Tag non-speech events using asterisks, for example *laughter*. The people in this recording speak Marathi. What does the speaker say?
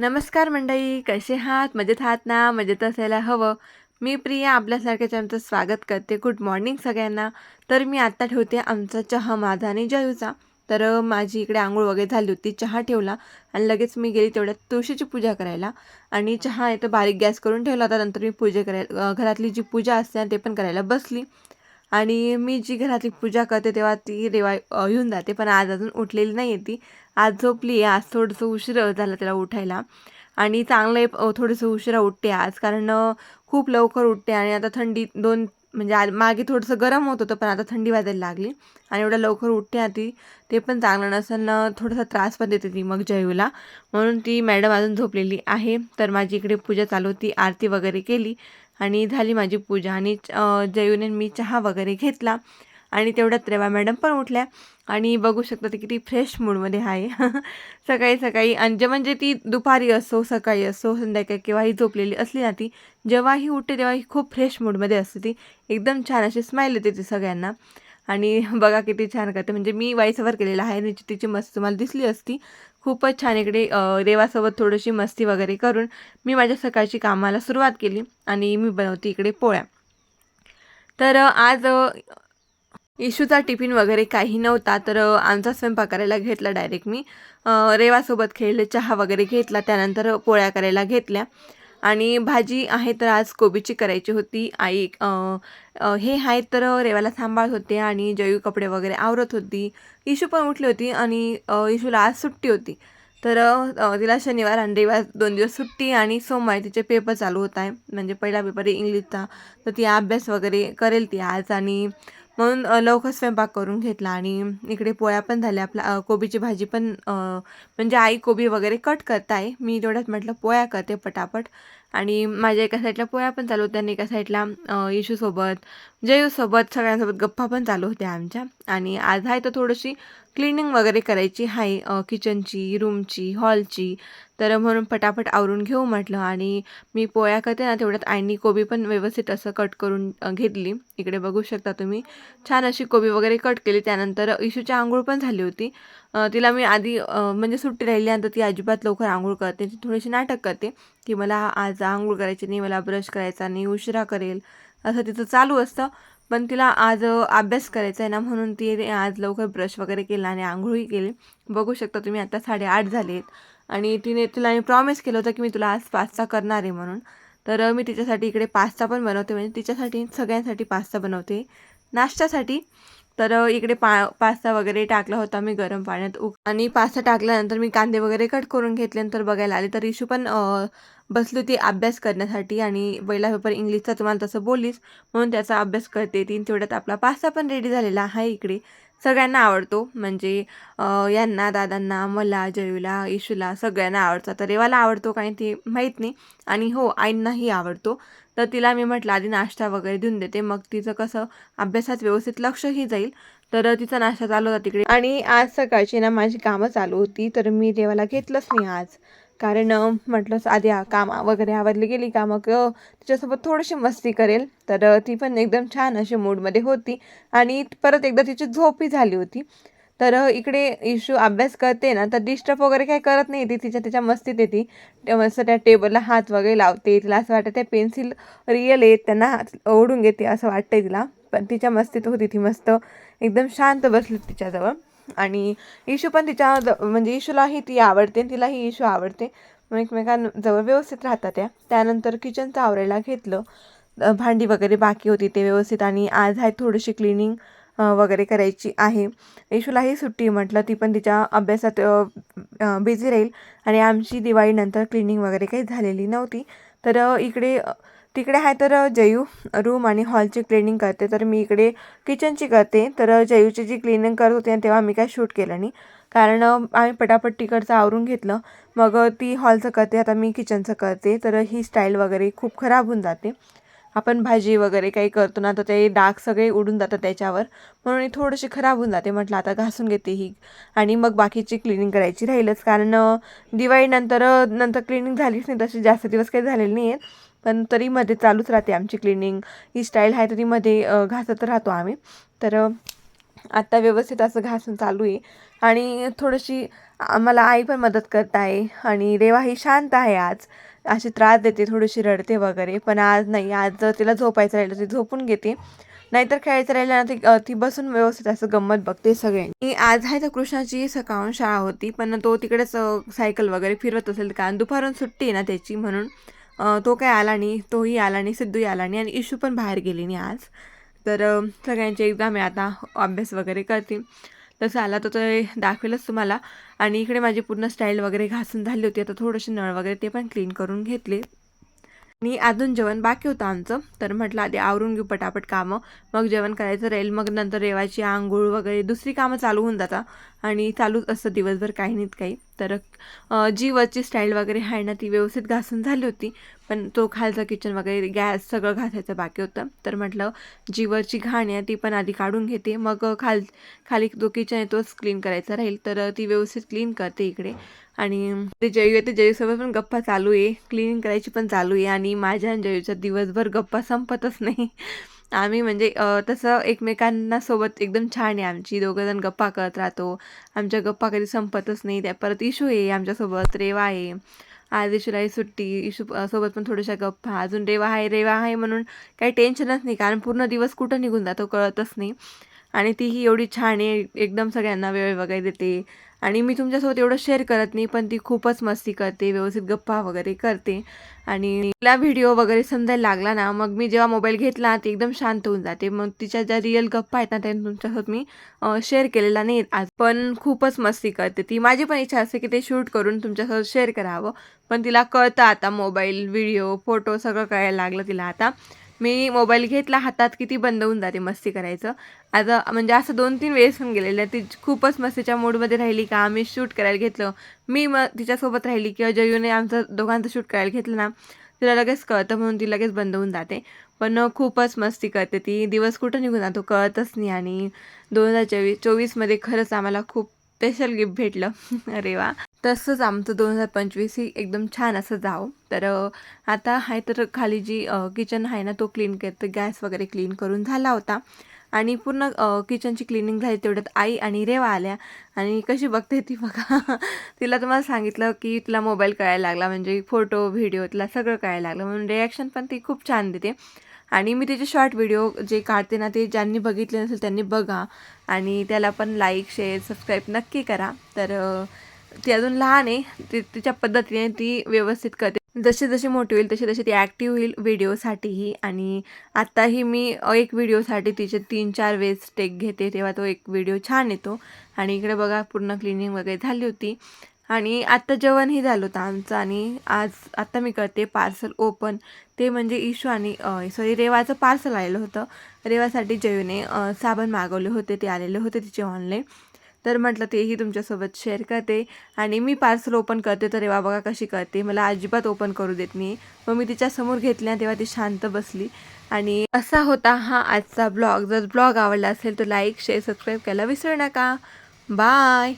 नमस्कार मंडळी कसे आहात? मजेत आहात ना? मजेत असायला हवं. मी प्रिया आपल्यासारख्याच आमचं स्वागत करते. गुड मॉर्निंग सगळ्यांना. तर मी आत्ता ठेवते आमचा चहा माझा आणि जयूचा. तर माझी इकडे आंघोळ वगैरे झाली होती. चहा ठेवला आणि लगेच मी गेली तेवढ्यात तुळशीची पूजा करायला. आणि चहा इथं बारीक गॅस करून ठेवला होता. नंतर मी पूजा करायला घरातली जी पूजा असते ना ते पण करायला बसली. आणि मी जी घरातली पूजा करते तेव्हा ती रेवा येऊन जाते पण आज अजून उठलेली नाही आहे ती. आज झोपली आहे आज थोडंसं उशीर झाला त्याला उठायला. आणि चांगलं आहे थोडंसं उशिरा उठते आज कारण खूप लवकर उठते आणि आता थंडी दोन म्हणजे आज मागे थोडंसं गरम होत होतं पण आता थंडी वाजायला लागली. आणि एवढ्या लवकर उठते ना ती ते पण चांगलं नसेल ना थोडासा त्रास पण देते ती मग जयूला. म्हणून ती मॅडम अजून झोपलेली आहे तर माझी इकडे पूजा चालू होती आरती वगैरे केली. आणि झाली माझी पूजा. आणि जयूने मी चहा वगैरे घेतला. आणि तेवढ्यात रेवा मॅडम पण उठल्या. आणि बघू शकता ती किती फ्रेश मूडमध्ये आहे. *laughs* सकाळी सकाळी आणि जे म्हणजे ती दुपारी असो सकाळी असो संध्याकाळी केव्हाही झोपलेली असली ना ती जेव्हाही उठते तेव्हा ही खूप फ्रेश मूडमध्ये असते ती. एकदम छान अशी स्माईल येते ती सगळ्यांना. आणि बघा किती छान करते. म्हणजे मी वाईसवर केलेला आहे आणि तिची मस्त तुम्हाला दिसली असती. खूपच छान इकडे रेवासोबत थोडीशी मस्ती वगैरे करून मी माझ्या सकाळची कामाला सुरुवात केली आणि मी बनवते इकडे पोळ्या. तर आज इशूचा टिफिन वगैरे काही नव्हता तर आमचा स्वयंपाक करायला घेतला डायरेक्ट मी. रेवासोबत खेळले चहा वगैरे घेतला त्यानंतर पोळ्या करायला घेतल्या. आणि भाजी आहे तर आज कोबीची करायची होती. आई हे आहेत तर रेवाला सांभाळत होते आणि जयू कपडे वगैरे आवरत होती. इशू पण उठली होती आणि इशूला आज सुट्टी होती. तर तिला शनिवार आणि रविवार दोन दिवस सुट्टी आणि सोमवारी तिचे पेपर चालू होत आहे. म्हणजे पहिला पेपर आहे इंग्लिशचा. तर ती अभ्यास वगैरे करेल ती आज आणि म्हणून लवकर स्वयंपाक करून घेतला आणि इकडे पोळ्या पण झाल्या. आपला कोबीची भाजी पण म्हणजे आई कोबी वगैरे कट करत आहे मी तेवढ्यात म्हटलं पोळ्या करते पटापट. आणि माझ्या एका साईडला पोळ्या पण चालू होत्या आणि एका साईडला इशूसोबत जयूसोबत सगळ्यांसोबत गप्पा पण चालू होत्या आमच्या. आणि आज आहे तर थोडीशी क्लिनिंग वगैरे करायची आहे किचनची रूमची हॉलची तर म्हणून पटापट आवरून घेऊ म्हटलं. आणि मी पोळ्या करते ना तेवढ्यात आईनी कोबी पण व्यवस्थित असं कट करून घेतली. इकडे बघू शकता तुम्ही. छान अशी कोबी वगैरे कट केली. त्यानंतर इशूची आंघोळ पण झाली होती. तिला मी आधी म्हणजे सुट्टी राहिल्यानंतर ती अजिबात लवकर आंघोळ करते ती थोडीशी नाटक करते की मला आज आंघोळ करायची नाही मला ब्रश करायचा नाही उशिरा करेल. असं तिचं चालू असतं. पण तिला आज अभ्यास करायचा आहे ना म्हणून ती आज लवकर ब्रश वगैरे केला आणि आंघोळही केली. बघू शकता तुम्ही आता साडेआठ झाले आहेत. आणि तिने तिला मी प्रॉमिस केलं होतं की मी तुला आज पास्ता करणार आहे म्हणून. तर मी तिच्यासाठी इकडे पास्ता पण बनवते. म्हणजे तिच्यासाठी सगळ्यांसाठी पास्ता बनवते. नाश्त्यासाठी. तर इकडे पा पास्ता वगैरे टाकला होता मी गरम पाण्यात उक आणि पास्ता टाकल्यानंतर मी कांदे वगैरे कट करून घेतल्यानंतर बघायला आले तर इशू पण बसली होती अभ्यास करण्यासाठी आणि पहिला पेपर इंग्लिशचा तुम्हाला तसं बोललीस म्हणून त्याचा अभ्यास करते तीन तेवढ्यात आपला पास्ता पण रेडी झालेला आहे इकडे. सगळ्यांना आवडतो म्हणजे यांना दादांना मला जयूला इशूला सगळ्यांना आवडतो. तर रेवाला आवडतो काही ते माहीत नाही आणि हो आईंनाही आवडतो. तर तिला मी म्हटलं आधी नाश्ता वगैरे देऊन देते. मग तिचं कसं अभ्यासात व्यवस्थित लक्षही जाईल. तर तिचा नाश्ता चालू होता तिकडे. आणि आज सकाळची ना माझी कामं चालू होती तर मी देवाला घेतलंच नाही आज. कारण म्हटलंच आधी कामं वगैरे आवरली गेली का मग तिच्यासोबत थोडीशी मस्ती करेल. तर ती पण एकदम छान अशी मूडमध्ये होती. आणि परत एकदा तिची झोपही झाली होती. तर इकडे इशू अभ्यास करते ना तर डिस्टर्ब वगैरे काही करत नाही ती. तिच्या तिच्या मस्तीत येते. असं त्या टेबलला हात वगैरे लावते. तिला असं वाटतं ते पेन्सिल रिअल आहे त्यांना हात ओढून घेते असं वाटतंय तिला. पण तिच्या मस्तीत होती ती मस्त. एकदम शांत बसली तिच्याजवळ. आणि इशू पण तिच्या म्हणजे इशूलाही ती आवडते तिलाही इशू आवडते. मग एकमेकांजवळ व्यवस्थित राहतात त्या. त्यानंतर किचनचं आवरायला घेतलं. भांडी वगैरे बाकी होती ते व्यवस्थित आणि आज आहे थोडीशी क्लिनिंग वगैरे करायची आहे. इशूलाही सुट्टी म्हटलं ती पण तिच्या अभ्यासात बिझी राहील. आणि आमची दिवाळीनंतर क्लिनिंग वगैरे काही झालेली नव्हती. तर इकडे तिकडे आहे तर जयू रूम आणि हॉलची क्लिनिंग करते. तर मी इकडे किचनची करते. तर जयूची जी क्लिनिंग करत होते तेव्हा मी काय शूट केलं नाही. कारण आम्ही पटापट तिकडचं आवरून घेतलं. मग ती हॉलचं करते. आता मी किचनचं करते. तर ही स्टाईल वगैरे खूप खराब होऊन जाते. आपण भाजी वगैरे काही करतो ना तर ते डाग सगळे उडून जातात त्याच्यावर. म्हणून थोडंशी थोडीशी खराब होऊन जाते. म्हटलं आता घासून घेते ही. आणि मग बाकीची क्लिनिंग करायची राहीलच. कारण दिवाळीनंतर नंतर क्लिनिंग झालीच नाही. तशी जास्त दिवस काही झालेले नाही आहेत पण तरी मध्ये चालूच राहते आमची क्लिनिंग ही स्टाईल आहे तरी मध्ये घासत राहतो आम्ही. तर आत्ता व्यवस्थित असं घासून चालू आहे. आणि थोडीशी आम्हाला आई पण मदत करत आहे. आणि रेवा ही शांत आहे आज. अशी त्रास देते थोडीशी रडते वगैरे. पण आज नाही आज जर तिला झोपायचं राहिलं ती झोपून घेते. नाहीतर खेळायचं राहिलं ना ती ती बसून व्यवस्थित असं गंमत बघते सगळ्यांनी आज आहे तर कृष्णाची सकाळून शाळा होती. पण तो तिकडेच सायकल वगैरे फिरवत असेल कारण दुपारून सुट्टी आहे ना त्याची म्हणून. तो काय आला नाही तोही आला नाही सिद्धूही आला नाही आणि इशू पण बाहेर गेली नाही आज. तर सगळ्यांची एक्झाम आहे आता अभ्यास वगैरे करतील. तसं आला तर ते दाखवेलच तुम्हाला. आणि इकडे माझी पूर्ण स्टाईल वगैरे घासून झाली होती आता थोडेसे नळ वगैरे ते पण क्लीन करून घेतले. आणि अजून जेवण बाकी होतं आमचं. तर म्हटलं आधी आवरून घेऊ पटापट कामं. मग जेवण करायचं राहील. मग नंतर रेवायची आंघोळ वगैरे दुसरी कामं चालू होऊन जातात. आणि चालूच असतं दिवसभर काही नाहीत काही. तर जी वरची स्टाईल वगैरे आहे ना ती व्यवस्थित घासून झाली होती. पण तो खालचा किचन वगैरे गॅस सगळं घासायचं बाकी होतं. तर म्हटलं जी वरची घाण आहे ती पण आधी काढून घेते. मग खाल खाली जो किचन आहे तोच क्लीन करायचा राहील. तर ती व्यवस्थित क्लीन करते इकडे. आणि ते जयू आहे ते जयूसोबत पण गप्पा चालू आहे. क्लिनिंग करायची पण चालू आहे. आणि माझ्या आणि जयूचा दिवसभर गप्पा संपतच नाही. आम्ही म्हणजे तसं एकमेकांना सोबत एकदम छान आहे आमची. दोघंजण गप्पा करत राहतो. आमच्या गप्पा कधी संपतच नाही. त्या परत इशू आहे आमच्यासोबत. रेवा आहे. आज इशूलाही सुट्टी. इशू सोबत पण थोड्याशा गप्पा. अजून रेवा आहे रेवा आहे म्हणून काही टेन्शनच नाही. कारण पूर्ण दिवस कुठं निघून जातो कळतच नाही. आणि तीही एवढी छान आहे. एकदम सगळ्यांना वेळ वगैरे देते. आणि मी तुमच्यासोबत एवढं शेअर करत नाही पण ती खूपच मस्ती करते व्यवस्थित गप्पा वगैरे करते. आणि तिला व्हिडिओ वगैरे समजायला लागला ना मग मी जेव्हा मोबाईल घेतला ती एकदम शांत होऊन जाते. मग तिच्या ज्या रिअल गप्पा आहेत ना त्या तुमच्यासोबत मी शेअर केलेला नाही आज. पण खूपच मस्ती करते ती. माझी पण इच्छा असते की ते शूट करून तुमच्यासोबत शेअर करावं. पण तिला कळतं आता मोबाईल व्हिडिओ फोटो सगळं कळायला लागलं तिला आता. मी मोबाईल घेतला हातात की ती बंद होऊन जाते मस्ती करायचं. आता म्हणजे असं दोन तीन वेळेस होऊन गेलेलं ती खूपच मस्तीच्या मूडमध्ये राहिली का आम्ही शूट करायला घेतलं. मी मग तिच्यासोबत राहिली किंवा जयूने आमचं दोघांचं शूट करायला घेतलं ना तिला लगेच कळतं म्हणून ती लगेच बंद होऊन जाते. पण खूपच मस्ती करते ती. दिवस कुठं निघून जातो कळतच नाही आणि दोन हजार चोवीस चोवीसमध्ये खरंच आम्हाला खूप स्पेशल गिफ्ट भेटलं. *laughs* अरे वा. तसंच आमचं दोन हजार पंचवीस ही एकदम छान असं जावं. तर आता आहे तर खाली जी किचन आहे ना तो क्लीन करते गॅस वगैरे क्लीन करून झाला होता. आणि पूर्ण किचनची क्लिनिंग झाली तेवढ्यात आई आणि रेवा आल्या. आणि कशी बघते ती बघा. *laughs* तिला तुम्हाला सांगितलं की तिला मोबाईल कळायला लागला. म्हणजे फोटो व्हिडिओ तिला सगळं कळायला लागलं. म्हणून रिॲक्शन पण ती खूप छान देते. आणि मी तिचे शॉर्ट व्हिडिओ जे काढते ना ते ज्यांनी बघितले नसेल त्यांनी बघा. आणि त्याला पण लाईक शेअर सबस्क्राईब नक्की करा. तर ती अजून लहान आहे. ती तिच्या पद्धतीने ती व्यवस्थित करते. जशी जशी मोठी होईल तशी तशी ती ॲक्टिव्ह होईल व्हिडिओसाठीही आणि आत्ताही मी एक व्हिडिओसाठी तिचे तीन चार वेळेस टेक घेते तेव्हा तो एक व्हिडिओ छान येतो. आणि इकडे बघा पूर्ण क्लिनिंग वगैरे झाली होती. आणि आत्ता जेवणही झालं होतं आमचं. आणि आज आत्ता मी करते पार्सल ओपन ते म्हणजे इशू आणि सॉरी रेवाचं पार्सल आलेलं होतं. रेवासाठी जेवणे साबण मागवले होते ते आलेले होते तिचे ऑनलाईन तर म्हटलं तेही तुमच्यासोबत शेअर करते. आणि मी पार्सल ओपन करते तर रेवा बघा कशी करते. मला अजिबात ओपन करू देत नाही. मग मी तिच्यासमोर घेतल्या तेव्हा ती शांत बसली. आणि असा होता हा आजचा ब्लॉग जर ब्लॉग आवडला असेल तर लाईक शेअर सबस्क्राईब करायला विसरू नका. बाय